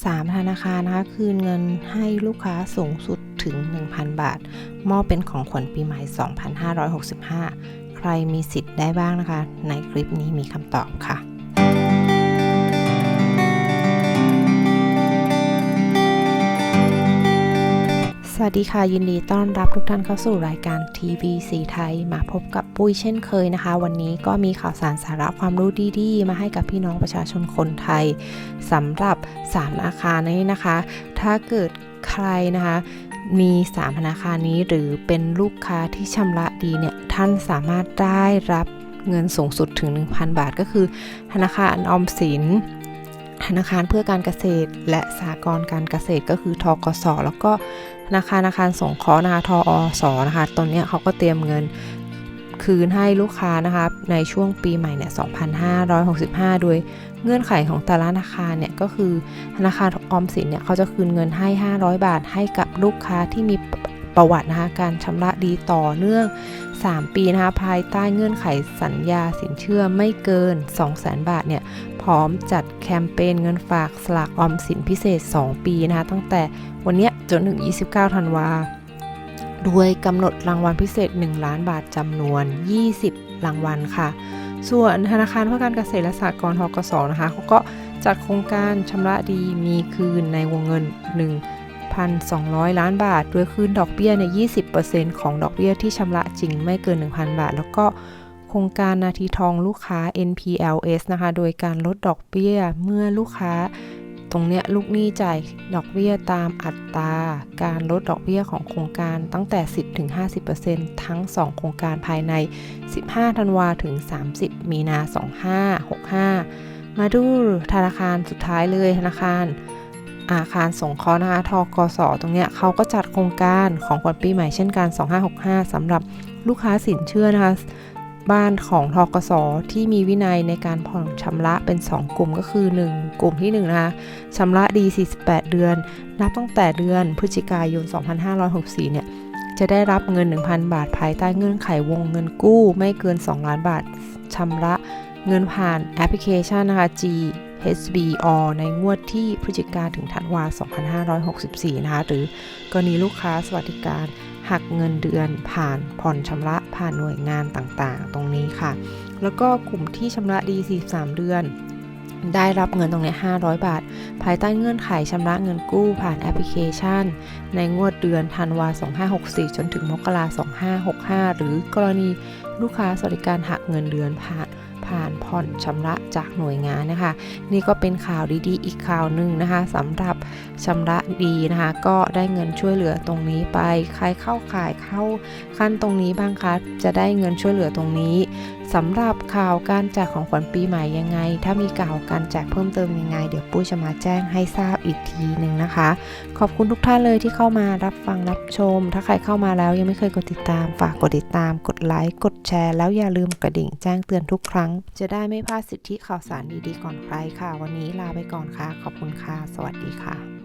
3 ธนาคารนะคะคืนเงินให้ลูกค้าสูงสุดถึง 1,000 บาท มอบเป็นของขวัญปีใหม่ 2565 ใครมีสิทธิ์ได้บ้างนะคะ ในคลิปนี้มีคำตอบค่ะ วัสดีค่ะ ยินดีต้อนรับทุกท่านเข้าสู่รายการทีวีสีไทย มาพบกับปุ้ยเช่นเคยนะคะ วันนี้ก็มีข่าวสารสาระความรู้ดีๆ มาให้กับพี่น้องประชาชนคนไทยสำหรับ3ธนาคารนี้นะคะ ถ้าเกิดใครนะคะมี 3 ธนาคารนี้หรือเป็นลูกค้าที่ชำระดีเนี่ยท่านสามารถได้รับเงินสูงสุดถึง 1,000 บาทก็คือ ธนาคารออมสิน ธนาคารเพื่อการเกษตร และสหกรณ์การเกษตรก็คือทกส แล้วก็ธนาคารอาคารสงเคราะห์นะคะทอสนะคะตอนนี้เขาก็เตรียมเงินคืนให้ลูกค้านะคะในช่วงปีใหม่เนี่ย 2,565 โดยเงื่อนไขของแต่ละธนาคารเนี่ยก็คือธนาคารออมสินเนี่ยเขาจะคืนเงินให้ 500 บาทให้กับลูกค้าที่มี ประวัตินะคะการชำระดีต่อเนื่อง 3 ปีนะคะภายใต้เงื่อนไขสัญญาสินเชื่อไม่เกิน 200,000 บาทเนี่ยพร้อมจัดแคมเปญเงินฝากสลากออมสินพิเศษ 2 ปีนะคะตั้งแต่วันนี้จนถึง 29 ธันวาด้วยกำหนดรางวัลพิเศษ 1 ล้านบาทจำนวน 20 รางวัลค่ะ ส่วนธนาคารเพื่อการเกษตรและสหกรณ์ทกสนะคะเขาก็จัดโครงการชำระดีมีคืนในวงเงิน 1 1,200 ล้านบาท โดยคืนดอกเบี้ยใน 20%ของดอกเบี้ยที่ชำระจริงไม่เกิน 1,000 บาท แล้วก็โครงการนาทีทองลูกค้า NPLS นะคะ โดยการลดดอกเบี้ยเมื่อลูกค้า ตรงเนี้ยลูกหนี้จ่ายดอกเบี้ยตามอัตรา การลดดอกเบี้ยของโครงการตั้งแต่ 10-50%ทั้ง 2 โครงการภายใน 15 ธันวาถึง 30 มีนา 2565 มาดูธนาคารสุดท้ายเลยธนาคาร อาคารสงเคราะห์นะคะทกสตรงเนี้ยเขาก็จัดโครงการของขวัญปีใหม่เช่นกัน 2565สำหรับลูกค้าสินเชื่อนะคะบ้านของทกสที่มีวินัยในการผ่อนชำระเป็น 2 กลุ่มก็คือ 1 กลุ่มที่1นะคะชำระดี 48 เดือน นับตั้งแต่เดือนพฤศจิกายน 2564 เนี่ย จะได้รับเงิน 1,000 บาทภายใต้เงื่อนไขวงเงินกู้ ไม่เกิน 2 ล้านบาทชำระเงินผ่านแอปพลิเคชันนะคะ G HBO ในงวดที่พฤศจิกาถึงธันวา 2564 นะคะ หรือกรณีลูกค้าสวัสดิการหักเงินเดือนผ่านผ่อนชำระผ่านหน่วยงานต่างๆ ตรงนี้ค่ะ แล้วก็กลุ่มที่ชำระดี 43 เดือนได้รับเงินตรงนี้500 บาท ภายใต้เงื่อนไขชำระเงินกู้ผ่านแอปพลิเคชัน ในงวดเดือนธันวา 2564 จนถึงมกรา 2565 หรือกรณีลูกค้าสวัสดิการหักเงินเดือนผ่าน ผ่านผ่อนชำระจากหน่วยงานนะคะ นี่ก็เป็นข่าวดีๆ อีกข่าวหนึ่งนะคะสำหรับชำระดีนะคะ ก็ได้เงินช่วยเหลือตรงนี้ไป ใครเข้าข่ายเข้าขั้นตรงนี้บ้างคะจะได้เงินช่วยเหลือตรงนี้สำหรับข่าวการแจกของขวัญปีใหม่ยังไง ถ้ามีข่าวการแจกเพิ่มเติมยังไง เดี๋ยวปุ้ยจะมาแจ้งให้ทราบอีกทีหนึ่งนะคะ ขอบคุณทุกท่านเลยที่เข้ามารับฟังรับชม ถ้าใครเข้ามาแล้วยังไม่เคยกดติดตาม ฝากกดติดตาม กดไลค์ กดแชร์ แล้วอย่าลืมกระดิ่งแจ้งเตือนทุกครั้งจะได้ไม่พลาดสิทธิข่าวสารดีๆก่อนใครค่ะ วันนี้ลาไปก่อนค่ะ ขอบคุณค่ะ สวัสดีค่ะ